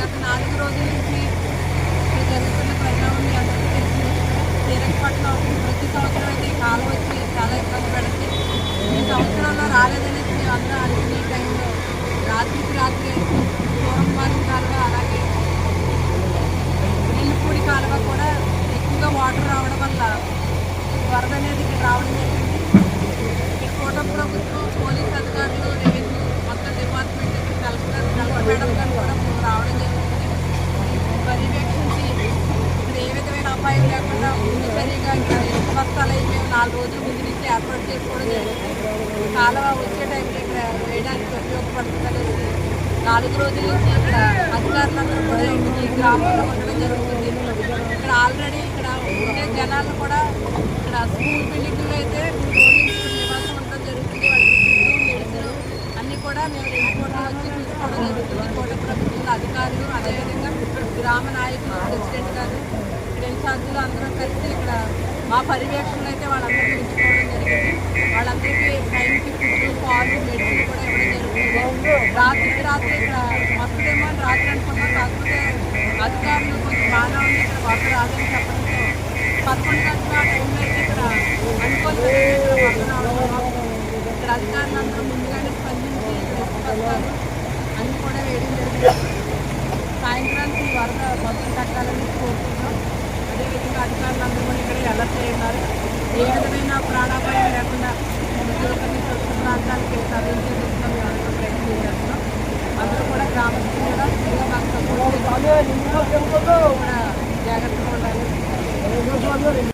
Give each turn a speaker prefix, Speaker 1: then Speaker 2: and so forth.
Speaker 1: గత నాలుగు రోజుల నుంచి ఇక్కడ జరుగుతున్న పరిణామం అందరికీ తెలిసింది. తీరకపట్నం ప్రతి సంవత్సరం అయితే కాలం వచ్చి చాలా ఇబ్బంది పెడుతుంది ఈ సంవత్సరంలో రాలేదనేసి మేము అందరం అనుకునే ఈ టైంలో రాత్రికి రాత్రి దూరంపాలెం కాలువ అలాగే నెల్లిపూడి కాలువ కూడా ఎక్కువగా వాటర్ రావడం వల్ల వరద అనేది ఇక్కడ రావడం జరిగింది ఇక్కడ కూటమి ప్రభుత్వం పోలీస్ అధికారులు రెవెన్యూ మొత్తం డిపార్ట్మెంట్ కలెక్టర్ కలెక్టర్ మేడం గారు కూడా ఇప్పుడు రావడం జరుగుతుంది పర్యవేక్షించి ఇక్కడ ఏ విధమైన లేకుండా ముందు చర్యగా ఇక్కడ బస్తాలు అయితే మేము నాలుగు రోజుల ముందు నుంచి ఏర్పాటు చేసుకోవడం జరుగుతుంది కాలువ వచ్చే టైంలో ఇక్కడ వేయడానికి ఉపయోగపడుతుంది నాలుగు రోజుల నుంచి ఇక్కడ అధికారులందరూ కూడా ఈ గ్రామంలో ఉండడం జరుగుతుంది. ఇక్కడ ఆల్రెడీ ఇక్కడ ఉండే జనాలు కూడా ఇక్కడ స్కూల్ బిల్డింగ్లో అయితే నివాసం ఉండడం జరుగుతుంది. వాళ్ళకి మెడిసిన్ అన్నీ కూడా మేము రెండు కోట్ల వచ్చి చూసుకోవడం జరుగుతుంది. కోట ప్రభుత్వం అధికారులు అదేవిధంగా గ్రామ నాయకులు ప్రెసిడెంట్ గారు ఇక్కడ ఇన్ఛార్జీలు అందరం కలిసి ఇక్కడ మా పర్యవేక్షణలో అయితే వాళ్ళందరినీ ఉంచుకోవడం జరిగింది. వాళ్ళందరికీ టైంకి ఫుడ్ పాలు మెడిసిన్ కూడా ఇవ్వడం జరుగుతుంది రాత్రికి రాత్రి ఇక్కడ వస్తుందేమో అని రాత్రి అనుకున్నాం కాకపోతే అధికారులు కొంచెం బాగానే ఉంది ఇక్కడ వరద రాదని చెప్పడంతో పదకొండు గంటల టైం టైంలో అయితే ఇక్కడ అనుకోని ఇక్కడ వరద రావడం ఇక్కడ ముందుగానే స్పందించి ఇక్కడ ఇసుక బస్తాలు అన్నీ కూడా వేయడం జరిగింది సాయంత్రానికి ఈ వరద మొత్తం కట్టాలని కోరుకుంటున్నాం అదేవిధంగా అధికారులందరూ కూడా ఇక్కడ అలర్ట్ అయి ఉన్నారు. ఏ విధమైన ప్రాణాపాయం లేకుండా ఉద్యోగాన్ని సురక్షిత ప్రాంతానికి తరలించే దిశగా మేము ప్రయత్నం చేస్తున్నాం. అందరూ కూడా గ్రామస్తులు కూడా కూడా జాగ్రత్తగా ఉండాలి.